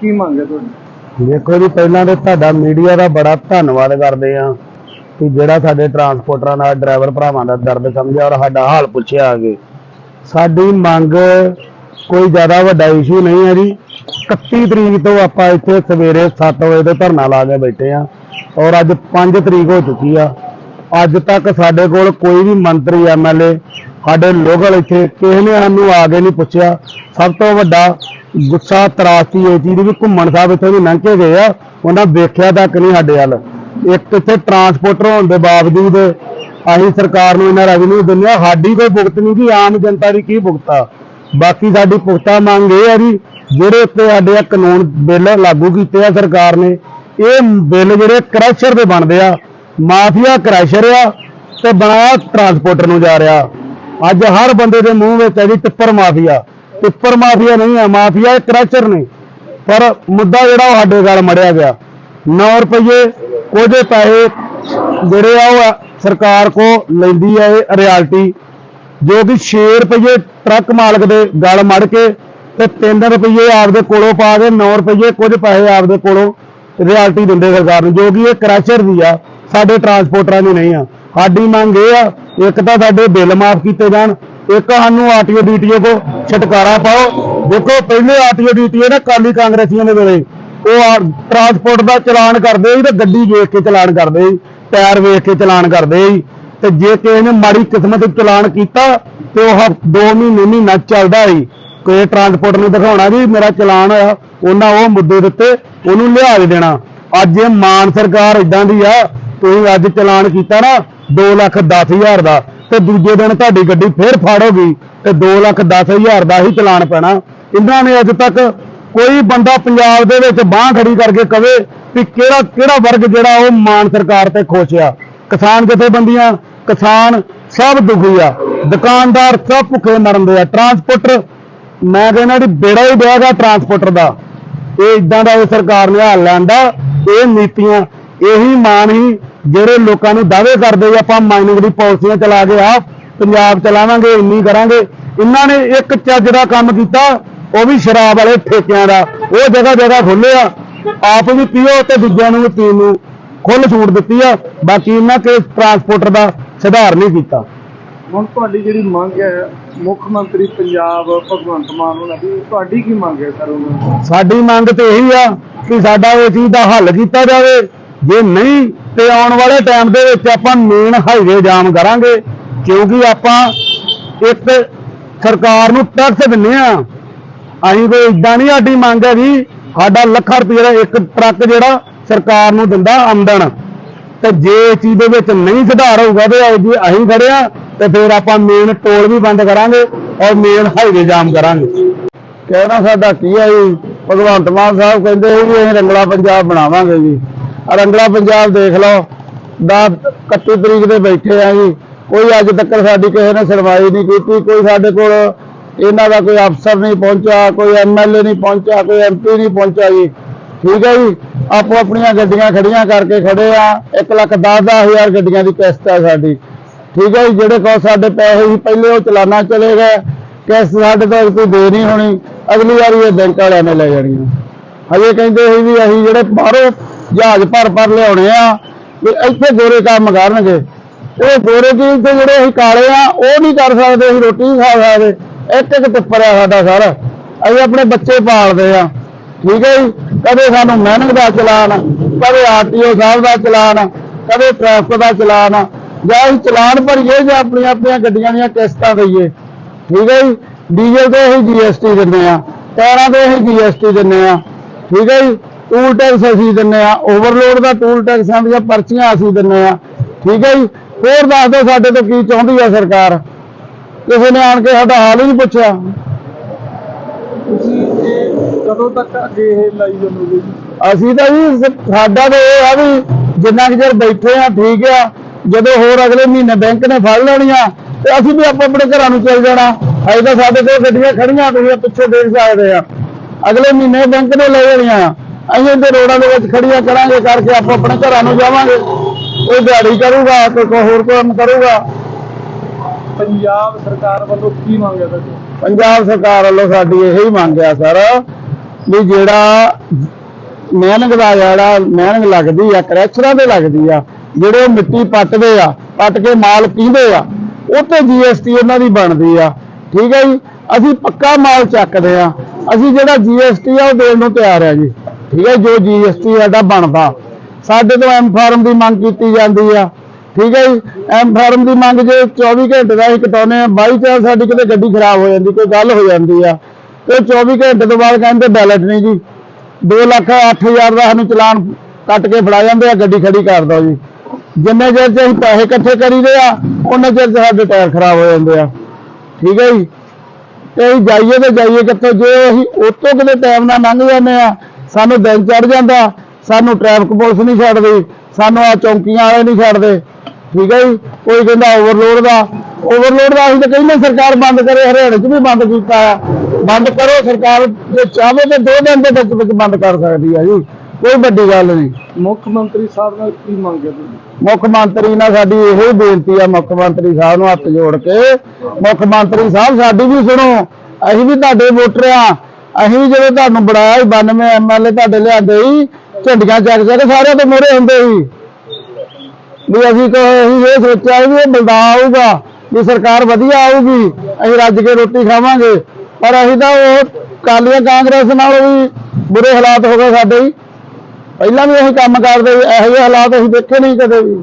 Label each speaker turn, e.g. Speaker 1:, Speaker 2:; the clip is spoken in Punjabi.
Speaker 1: ਕੀ ਮੰਗ ਹੈ ਤੁਹਾਡੀ?
Speaker 2: ਦੇਖੋ ਜੀ, ਪਹਿਲਾਂ ਤੇ ਤੁਹਾਡਾ ਮੀਡੀਆ ਦਾ ਬੜਾ ਧੰਨਵਾਦ ਕਰਦੇ ਆ ਕਿ ਜਿਹੜਾ ਸਾਡੇ ਟਰਾਂਸਪੋਰਟਰਾਂ ਦਾ ਡਰਾਈਵਰ ਭਰਾਵਾਂ ਦਾ ਦਰਦ ਸਮਝਿਆ ਔਰ ਸਾਡਾ ਹਾਲ ਪੁੱਛਿਆ ਆਗੇ ਸਾਡੀ ਮੰਗ ਕੋਈ ਜ਼ਿਆਦਾ ਵੱਡਾ ਇਸ਼ੂ ਨਹੀਂ ਹੈ ਜੀ। 31 ਤਰੀਕ ਤੋਂ ਆਪਾਂ ਇੱਥੇ ਸਵੇਰੇ 7 ਵਜੇ ਤੋਂ ਧਰਨਾ ਲਾ ਕੇ ਬੈਠੇ ਆ ਔਰ ਅੱਜ 5 ਤਰੀਕ ਹੋ ਚੁੱਕੀ ਆ। ਅੱਜ ਤੱਕ ਸਾਡੇ ਕੋਲ ਕੋਈ ਵੀ ਮੰਤਰੀ ਐਮਐਲਏ ਸਾਡੇ ਲੋਕਲ ਇੱਥੇ ਕਿਸੇ ਨੇ ਸਾਨੂੰ ਆ ਕੇ ਨਹੀਂ ਪੁੱਛਿਆ। ਸਭ ਤੋਂ ਵੱਡਾ ਗੁੱਸਾ, ਤਰਾਸੀ ਇਹ ਚੀਜ਼ ਵੀ ਘੁੰਮਣ ਸਾਹਿਬ ਇੱਥੇ ਵੀ ਲੰਘ ਕੇ ਗਏ ਆ, ਉਹਨਾਂ ਵੇਖਿਆ ਤੱਕ ਨਹੀਂ ਸਾਡੇ ਵੱਲ। ਇੱਕ ਇੱਥੇ ਟਰਾਂਸਪੋਰਟਰ ਹੋਣ ਦੇ ਬਾਵਜੂਦ ਅਸੀਂ ਸਰਕਾਰ ਨੂੰ ਇਹਨਾਂ ਰੈਵਨਿਊ ਦਿੰਦੇ ਆ ਸਾਡੀ ਕੋਈ ਭੁਗਤ ਨਹੀਂ ਜੀ, ਆਮ ਜਨਤਾ ਦੀ ਕੀ ਭੁਗਤਾ ਬਾਕੀ ਸਾਡੀ ਪੁਖਤਾ ਮੰਗ ਇਹ ਹੈ ਜੀ, ਜਿਹੜੇ ਉੱਤੇ ਸਾਡੇ ਆ ਕਾਨੂੰਨ ਬਿੱਲ ਲਾਗੂ ਕੀਤੇ ਆ ਸਰਕਾਰ ਨੇ, ਇਹ ਬਿੱਲ ਜਿਹੜੇ ਕ੍ਰੈਸ਼ਰ ਦੇ ਬਣਦੇ ਆ, ਮਾਫੀਆ ਕ੍ਰੈਸ਼ਰ ਆ ਤੇ ਬਣਾਇਆ ਟਰਾਂਸਪੋਰਟਰ ਨੂੰ ਜਾ ਰਿਹਾ। ਅੱਜ ਹਰ ਬੰਦੇ ਦੇ ਮੂੰਹ ਵਿੱਚ ਹੈ ਜੀ ਟਿੱਪਰ ਮਾਫੀਆ। ਟਿੱਪਰ ਮਾਫੀਆ ਨਹੀਂ ਹੈ, ਮਾਫੀਆ ਇਹ ਕਰੈਚਰ ਨੇ। ਪਰ ਮੁੱਦਾ ਜਿਹੜਾ ਉਹ ਸਾਡੇ ਗੱਲ ਮੜਿਆ ਗਿਆ। 9 ਰੁਪਏ ਕੁਝ ਪੈਸੇ ਜਿਹੜੇ ਆ ਉਹ ਸਰਕਾਰ ਕੋ ਲੈਂਦੀ ਹੈ ਇਹ ਰਿਆਲਟੀ ਜੋ ਕਿ 6 ਰੁਪਏ ਟਰੱਕ ਮਾਲਕ ਦੇ ਗੱਲ ਮੜ ਕੇ ਤੇ 3 ਰੁਪਏ ਆਪਦੇ ਕੋਲੋਂ ਪਾ ਕੇ 9 ਰੁਪਏ ਕੁਝ ਪੈਸੇ ਆਪਦੇ ਕੋਲੋਂ ਰਿਆਲਟੀ ਦਿੰਦੇ ਸਰਕਾਰ ਨੂੰ, ਜੋ ਕਿ ਇਹ ਕ੍ਰੈਸ਼ਰ ਦੀ ਆ, ਸਾਡੇ ਟਰਾਂਸਪੋਰਟਰਾਂ ਦੀ ਨਹੀਂ ਆ। ਸਾਡੀ ਮੰਗ ਇਹ ਆ, ਇੱਕ ਤਾਂ ਸਾਡੇ ਬਿੱਲ ਮਾਫ ਕੀਤੇ ਜਾਣ, ਇੱਕ ਸਾਨੂੰ ਆਰਟੀਓ ਡੀਟੀਓ ਕੋ ਛਟਕਾਰਾ ਪਾਓ। ਦੇਖੋ, ਪਹਿਲੇ ਆਰਟੀਓ ਡੀਟੀਓ ਨਾ ਕਾਲੀ ਕਾਂਗਰਸੀਆਂ ਦੇ ਵੇਲੇ, ਉਹ ਟਰਾਂਸਪੋਰਟ ਦਾ ਚਲਾਨ ਕਰਦੇ ਸੀ ਤੇ ਗੱਡੀ ਵੇਖ ਕੇ ਚਲਾਨ ਕਰਦੇ ਸੀ, ਟਾਇਰ ਵੇਖ ਕੇ ਚਲਾਨ ਕਰਦੇ ਸੀ। ਤੇ ਜੇ ਕਿਸੇ ਨੇ ਮਾੜੀ ਕਿਸਮਤ ਚਲਾਨ ਕੀਤਾ, ਤੇ ਉਹ 2 ਮਹੀਨੇ, ਮਹੀਨਾ ਚੱਲਦਾ ਸੀ। ਕੋਈ ਟਰਾਂਸਪੋਰਟ ਨੂੰ ਦਿਖਾਉਣਾ ਵੀ ਮੇਰਾ ਚਲਾਨ ਹੋਇਆ, ਉਹਨਾਂ ਉਹ ਮੁੱਦੇ ਦਿੱਤੇ ਉਹਨੂੰ ਲਿਆ ਦੇਣਾ। ਅੱਜ ਇਹ ਮਾਨ ਸਰਕਾਰ ਇਦਾਂ ਦੀ ਆ, ਤੁਸੀਂ ਅੱਜ ਚਲਾਨ ਕੀਤਾ ਨਾ 2 ਲੱਖ 10 ਹਜ਼ਾਰ ਦਾ ਤੇ ਦੂਜੇ ਦਿਨ ਤੁਹਾਡੀ ਗੱਡੀ ਫੇਰ ਫਾੜੋਗੀ ਤੇ 2 ਲੱਖ 10 ਹਜ਼ਾਰ ਦਾ ਹੀ ਚਲਾਨ ਪੈਣਾ। ਇਹਨਾਂ ਨੇ ਅੱਜ ਤੱਕ ਕੋਈ ਬੰਦਾ ਪੰਜਾਬ ਦੇ ਵਿੱਚ ਬਾਹ ਖੜੀ ਕਰਕੇ ਕਵੇ ਕਿ ਕਿਹੜਾ ਕਿਹੜਾ ਵਰਗ ਜਿਹੜਾ ਉਹ ਮਾਨ ਸਰਕਾਰ ਤੇ ਖੁਸ਼ ਆ। ਕਿਸਾਨ ਜਥੇਬੰਦੀਆਂ, ਕਿਸਾਨ ਸਭ ਦੁਖੀ ਆ। ਦੁਕਾਨਦਾਰ ਸਭ ਭੁੱਖੇ ਮਰਨ ਦੇ ਆ। ਟਰਾਂਸਪੋਰਟਰ, ਮੈਂ ਕਹਿੰਦਾ ਜੀ ਬੇੜਾ ਹੀ ਡਿਆਗਾ ਟਰਾਂਸਪੋਰਟਰ ਦਾ। ਇਹ ਇਦਾਂ ਦਾ ਇਹ ਸਰਕਾਰ ਨੇ ਹਾਲ ਲੈਂਦਾ। ਇਹ ਨੀਤੀਆਂ, ਇਹੀ ਮਾਨ ਹੀ ਜਿਹੜੇ ਲੋਕਾਂ ਨੂੰ ਦਾਅਵੇ ਕਰਦੇ ਆ ਆਪਾਂ ਮਾਈਨਿੰਗ ਦੀ ਪਾਲਿਸੀਆਂ ਚਲਾ ਕੇ ਆ ਪੰਜਾਬ ਚਲਾਵਾਂਗੇ ਇੰਨੀ ਕਰਾਂਗੇ ਇਹਨਾਂ ਨੇ ਇੱਕ ਚੱਜ ਦਾ ਕੰਮ ਕੀਤਾ ਉਹ ਵੀ ਸ਼ਰਾਬ ਵਾਲੇ ਠੇਕਿਆਂ ਦਾ ਉਹ ਜਗ੍ਹਾ ਜਗ੍ਹਾ ਖੋਲੇ ਆ ਆਪ ਵੀ ਪੀਓ ਤੇ ਦੂਜਿਆਂ ਨੂੰ ਵੀ ਪੀਣ ਨੂੰ ਖੁੱਲ ਛੂਟ ਦਿੱਤੀ ਆ ਬਾਕੀ ਇਹਨਾਂ ਕੇ ਟਰਾਂਸਪੋਰਟਰ ਦਾ ਸੁਧਾਰ ਨਹੀਂ ਕੀਤਾ।
Speaker 1: ਹੁਣ ਤੁਹਾਡੀ ਜਿਹੜੀ ਮੰਗ ਹੈ ਮੁੱਖ ਮੰਤਰੀ ਪੰਜਾਬ ਭਗਵੰਤ ਮਾਨ ਉਹਨਾਂ ਦੀ ਤੁਹਾਡੀ ਕੀ ਮੰਗ ਹੈ ਸਰ ਉਹਨਾਂ
Speaker 2: ਸਾਡੀ ਮੰਗ ਤੇ ਇਹੀ ਆ ਕਿ ਸਾਡਾ ਇਹ ਚੀਜ਼ ਦਾ ਹੱਲ ਕੀਤਾ ਜਾਵੇ ਜੇ ਨਹੀਂ ਤੇ ਆਉਣ ਵਾਲੇ ਟਾਈਮ ਦੇ ਵਿੱਚ ਆਪਾਂ ਮੇਨ ਹਾਈਵੇ ਜਾਮ ਕਰਾਂਗੇ, ਕਿਉਂਕਿ ਆਪਾਂ ਇੱਕ ਸਰਕਾਰ ਨੂੰ ਟੈਕਸ ਦਿੰਨੇ ਆ। ਅਸੀਂ ਕੋਈ ਇਦਾਂ ਨਹੀਂ ਸਾਡੀ ਮੰਗ ਹੈ ਵੀ ਸਾਡਾ ਲੱਖਾਂ ਰੁਪਏ ਦਾ ਇੱਕ ਟਰੱਕ ਜਿਹੜਾ ਸਰਕਾਰ ਨੂੰ ਦਿੰਦਾ ਆਮਦਨ। ਤੇ ਜੇ ਇਸ ਚੀਜ਼ ਦੇ ਵਿੱਚ ਨਹੀਂ ਸੁਧਾਰ ਹੋਊਗਾ ਤੇ ਜੇ ਅਸੀਂ ਖੜਿਆ ਤੇ ਫਿਰ ਆਪਾਂ ਮੇਨ ਟੋਲ ਵੀ ਬੰਦ ਕਰਾਂਗੇ ਔਰ ਮੇਨ ਹਾਈਵੇ ਜਾਮ ਕਰਾਂਗੇ। ਕਹਿਣਾ ਸਾਡਾ ਕੀ ਹੈ ਜੀ? ਭਗਵੰਤ ਮਾਨ ਸਾਹਿਬ ਕਹਿੰਦੇ ਸੀ ਵੀ ਅਸੀਂ ਰੰਗਲਾ ਪੰਜਾਬ ਬਣਾਵਾਂਗੇ ਜੀ। ਰੰਗਲਾ ਪੰਜਾਬ ਦੇਖ ਲਓ। ਦਾ 31 ਤਰੀਕ ਦੇ ਬੈਠੇ ਆ ਜੀ। ਕੋਈ ਅੱਜ ਤੱਕ ਸਾਡੀ ਕਿਸੇ ਨੇ ਸੁਣਵਾਈ ਨਹੀਂ ਕੀਤੀ। ਕੋਈ ਸਾਡੇ ਕੋਲ ਇਹਨਾਂ ਦਾ ਕੋਈ ਅਫਸਰ ਨਹੀਂ ਪਹੁੰਚਿਆ, ਕੋਈ ਐਮਐਲਏ ਨਹੀਂ ਪਹੁੰਚਿਆ, ਕੋਈ ਐਮਪੀ ਨਹੀਂ ਪਹੁੰਚਿਆ ਜੀ। ਠੀਕ ਹੈ ਜੀ? ਆਪੋ ਆਪਣੀਆਂ ਗੱਡੀਆਂ ਖੜੀਆਂ ਕਰਕੇ ਖੜੇ ਆ। 1 ਲੱਖ 10 ਹਜ਼ਾਰ ਗੱਡੀਆਂ ਦੀ ਕਿਸ਼ਤ ਆ ਸਾਡੀ। ਠੀਕ ਹੈ ਜੀ? ਜਿਹੜੇ ਕੋਲ ਸਾਡੇ ਪੈਸੇ ਸੀ, ਪਹਿਲੇ ਉਹ ਚਲਾਨਾ ਚਲੇ ਗਏ। ਕਿਸ਼ਤ ਸਾਡੇ ਤੋਂ ਕੋਈ ਦੇ ਨਹੀਂ ਹੋਣੀ। ਅਗਲੀ ਵਾਰੀ ਇਹ ਬੈਂਕ ਵਾਲਿਆਂ ਨੇ ਲੈ ਜਾਣੀਆਂ ਹਜੇ ਕਹਿੰਦੇ ਸੀ ਵੀ ਅਸੀਂ ਜਿਹੜੇ ਬਾਹਰੋਂ ਜਹਾਜ਼ ਭਰ ਭਰ ਲਿਆਉਣੇ ਆ, ਵੀ ਇੱਥੇ ਗੋਰੇ ਕੰਮ ਕਰਨਗੇ। ਉਹ ਗੋਰੇ ਕੀ ਇੱਥੇ ਜਿਹੜੇ ਅਸੀਂ ਕਾਲੇ ਆ, ਉਹ ਨਹੀਂ ਕਰ ਸਕਦੇ, ਅਸੀਂ ਰੋਟੀ ਨਹੀਂ ਖਾ ਸਕਦੇ। ਇੱਕ ਇੱਕ ਟਿੱਪਰ ਆ ਸਾਡਾ ਸਰ। ਅਸੀਂ ਆਪਣੇ ਬੱਚੇ ਪਾਲਦੇ ਆ। ਠੀਕ ਹੈ ਜੀ? ਕਦੇ ਸਾਨੂੰ ਮਿਹਨਤ ਦਾ ਚਲਾਨ, ਕਦੇ ਆਰਟੀਓ ਸਾਹਿਬ ਦਾ ਚਲਾਨ, ਕਦੇ ਟ੍ਰੈਫਿਕ ਦਾ ਚਲਾਨ। ਜਾਂ ਅਸੀਂ ਚਲਾਨ ਭਰੀਏ ਜਾਂ ਆਪਣੀਆਂ ਆਪਣੀਆਂ ਗੱਡੀਆਂ ਦੀਆਂ ਕਿਸ਼ਤਾਂ ਦਈਏ। ਠੀਕ ਹੈ ਜੀ? ਡੀਜ਼ਲ ਤੇ ਅਸੀਂ ਜੀਐਸਟੀ ਦਿੰਦੇ ਆ, ਟਾਇਰਾਂ ਤੇ ਅਸੀਂ ਜੀਐਸਟੀ ਦਿੰਦੇ ਆ। ਠੀਕ ਹੈ ਜੀ? ਟੂਲ ਟੈਕਸ ਅਸੀਂ ਦਿੰਦੇ ਆ ਓਵਰਲੋਡ ਦਾ ਟੂਲ ਟੈਕਸਾਂ ਦੀਆਂ ਪਰਚੀਆਂ ਅਸੀਂ ਦਿੰਦੇ ਆ। ਠੀਕ ਹੈ ਜੀ? ਹੋਰ ਦੱਸ ਦਿਓ ਸਾਡੇ ਤੋਂ ਕੀ ਚਾਹੁੰਦੀ ਆ ਸਰਕਾਰ। ਕਿਸੇ ਨੇ ਆਣ ਕੇ ਸਾਡਾ ਹਾਲ ਹੀ ਨਹੀਂ ਪੁੱਛਿਆ।
Speaker 1: ਤੁਸੀਂ ਇਹ ਕਦੋਂ ਤੱਕ ਅੱਗੇ ਇਹ ਲਾਈ ਜਾਣੋਗੇ ਜੀ?
Speaker 2: ਅਸੀਂ ਤਾਂ ਜੀ ਸਾਡਾ ਤਾਂ ਇਹ ਆ ਵੀ ਜਿੰਨਾ ਕੁ ਚਿਰ ਬੈਠੇ ਆ ਠੀਕ ਆ ਜਦੋਂ ਹੋਰ ਅਗਲੇ ਮਹੀਨੇ ਬੈਂਕ ਨੇ ਫੜ ਲੈਣੀਆਂ ਤੇ ਅਸੀਂ ਵੀ ਆਪੋ ਆਪਣੇ ਘਰਾਂ ਨੂੰ ਚੱਲ ਜਾਣਾ। ਅਜੇ ਤਾਂ ਸਾਡੇ ਕੋਲ ਗੱਡੀਆਂ ਖੜੀਆਂ ਤੁਸੀਂ ਪਿੱਛੇ ਦੇਖ ਸਕਦੇ ਆ। ਅਗਲੇ ਮਹੀਨੇ ਬੈਂਕ ਨੇ ਲੈ ਜਾਣੀਆਂ। ਅਸੀਂ ਤੇ ਰੋਡਾਂ ਦੇ ਵਿੱਚ ਖੜੀਆਂ ਕਰਾਂਗੇ ਕਰਕੇ ਆਪੋ ਆਪਣੇ ਘਰਾਂ ਨੂੰ ਜਾਵਾਂਗੇ। ਕੋਈ ਦਿਹਾੜੀ ਕਰੂਗਾ ਕੋਈ ਕੋਈ ਹੋਰ ਕੰਮ ਕਰੂਗਾ।
Speaker 1: ਪੰਜਾਬ ਸਰਕਾਰ ਵੱਲੋਂ ਕੀ ਮੰਗ ਹੈ ਤੁਹਾਡੀ?
Speaker 2: ਪੰਜਾਬ ਸਰਕਾਰ ਵੱਲੋਂ ਸਾਡੀ ਇਹੀ ਮੰਗ ਆ ਸਰ
Speaker 3: ਵੀ ਜਿਹੜਾ ਮਿਹਨਤ ਦਾ ਜਿਹੜਾ ਮਿਹਨਤ ਲੱਗਦੀ ਆ ਕਰੈਸ਼ਰਾਂ ਤੇ ਲੱਗਦੀ ਆ ਜਿਹੜੇ ਮਿੱਟੀ ਪੱਟਦੇ ਆ ਪੱਟ ਕੇ ਮਾਲ ਪੀਂਦੇ ਆ ਉਹ ਤੇ ਜੀਐਸਟੀ ਉਹਨਾਂ ਦੀ ਬਣਦੀ ਆ। ਠੀਕ ਹੈ ਜੀ? ਅਸੀਂ ਪੱਕਾ ਮਾਲ ਚੱਕਦੇ ਆ। ਅਸੀਂ ਜਿਹੜਾ ਜੀਐਸਟੀ ਆ ਉਹ ਦੇਣ ਨੂੰ ਤਿਆਰ ਆ ਜੀ। ਠੀਕ ਹੈ, ਜੋ ਜੀਐਸਟੀ ਸਾਡਾ ਬਣਦਾ। ਸਾਡੇ ਤੋਂ ਐਮ ਫਾਰਮ ਦੀ ਮੰਗ ਕੀਤੀ ਜਾਂਦੀ ਆ। ਠੀਕ ਹੈ ਜੀ ਐਮ ਫਾਰਮ ਦੀ ਮੰਗ ਜੇ 24 ਘੰਟੇ ਦਾ ਅਸੀਂ ਕਟਾਉਨੇ ਆ ਬਾਈ ਚਾਂਸ ਸਾਡੀ ਕਿਤੇ ਗੱਡੀ ਖਰਾਬ ਹੋ ਜਾਂਦੀ, ਕੋਈ ਗੱਲ ਹੋ ਜਾਂਦੀ ਆ। ਤੇ 24 ਘੰਟੇ ਤੋਂ ਬਾਅਦ ਕਹਿੰਦੇ ਬੈਲਟ ਨਹੀਂ ਜੀ। 2 ਲੱਖ 8000 ਦਾ ਸਾਨੂੰ ਚਲਾਨ ਕੱਟ ਕੇ ਫੜਾ ਜਾਂਦੇ ਆ, ਗੱਡੀ ਖੜੀ ਕਰ ਦੋ ਜੀ। ਜਿੰਨੇ ਚਿਰ 'ਚ ਅਸੀਂ ਪੈਸੇ ਇਕੱਠੇ ਕਰੀਦੇ ਆ ਉਹਨੇ ਚਿਰ 'ਚ ਸਾਡੇ ਟਾਇਰ ਖਰਾਬ ਹੋ ਜਾਂਦੇ ਆ। ਠੀਕ ਹੈ ਜੀ। ਤੇ ਅਸੀਂ ਜਾਈਏ ਤੇ ਜਾਈਏ ਕਿੱਥੋਂ, ਜੇ ਅਸੀਂ ਉਤੋਂ ਕਿਤੇ ਟਾਈਮ ਨਾਲ ਲੰਘ ਜਾਂਦੇ ਆ ਸਾਨੂੰ ਦਿਨ ਚੜ ਜਾਂਦਾ ਸਾਨੂੰ ਟ੍ਰੈਫਿਕ ਪੁਲਿਸ ਨਹੀਂ ਛੱਡਦੀ ਸਾਨੂੰ ਆ ਚੌਂਕੀਆਂ ਵਾਲੇ ਨਹੀਂ ਛੱਡਦੇ। ਠੀਕ ਹੈ ਜੀ? ਕੋਈ ਕਹਿੰਦਾ ਓਵਰਲੋਡ ਦਾ ਓਵਰਲੋਡ ਦਾ ਅਸੀਂ ਤਾਂ ਕਹਿੰਦੇ ਸਰਕਾਰ ਬੰਦ ਕਰੇ ਹਰਿਆਣੇ 'ਚ ਵੀ ਬੰਦ ਕੀਤਾ ਆ। ਬੰਦ ਕਰੋ ਸਰਕਾਰ ਜੇ ਚਾਹਵੇ ਤੇ ਦੋ ਦਿਨ ਦੇ ਵਿੱਚ ਵਿੱਚ ਬੰਦ ਕਰ ਸਕਦੀ ਆ ਜੀ। ਕੋਈ ਵੱਡੀ ਗੱਲ ਨਹੀਂ।
Speaker 1: ਮੁੱਖ ਮੰਤਰੀ ਸਾਹਿਬ ਨਾਲ ਕੀ ਮੰਗ ਹੈ ਤੁਹਾਡੀ
Speaker 3: ਮੁੱਖ ਮੰਤਰੀ ਨਾਲ ਸਾਡੀ ਇਹੋ ਹੀ ਬੇਨਤੀ ਆ ਮੁੱਖ ਮੰਤਰੀ ਸਾਹਿਬ ਨੂੰ ਹੱਥ ਜੋੜ ਕੇ। ਮੁੱਖ ਮੰਤਰੀ ਸਾਹਿਬ ਸਾਡੀ ਵੀ ਸੁਣੋ ਅਸੀਂ ਵੀ ਤੁਹਾਡੇ ਵੋਟਰ ਆ। ਅਸੀਂ ਜਦੋਂ ਤੁਹਾਨੂੰ ਬਣਾਇਆ ਸੀ 92 ਐਮਐਲਏ ਤੁਹਾਡੇ ਲਿਆਂਦੇ ਸੀ, ਝੰਡੀਆਂ ਚੱਕ ਚੱਕ ਸਾਰਿਆਂ ਤੋਂ ਮੋਰੇ ਹੁੰਦੇ ਸੀ। ਵੀ ਅਸੀਂ ਤਾਂ ਅਸੀਂ ਇਹ ਸੋਚਿਆ ਵੀ ਇਹ ਬਲਦਾ ਆਊਗਾ, ਵੀ ਸਰਕਾਰ ਵਧੀਆ ਆਊਗੀ, ਅਸੀਂ ਰੱਜ ਕੇ ਰੋਟੀ ਖਾਵਾਂਗੇ। ਪਰ ਅਸੀਂ ਤਾਂ ਉਹ ਕਾਲੀਆਂ ਕਾਂਗਰਸ ਨਾਲ ਵੀ ਬੁਰੇ ਹਾਲਾਤ ਹੋ ਗਏ ਸਾਡੇ ਹੀ। ਪਹਿਲਾਂ ਵੀ ਅਸੀਂ ਕੰਮ ਕਰਦੇ ਇਹੋ ਜਿਹੇ ਹਾਲਾਤ ਅਸੀਂ ਦੇਖੇ ਨਹੀਂ ਕਦੇ ਵੀ।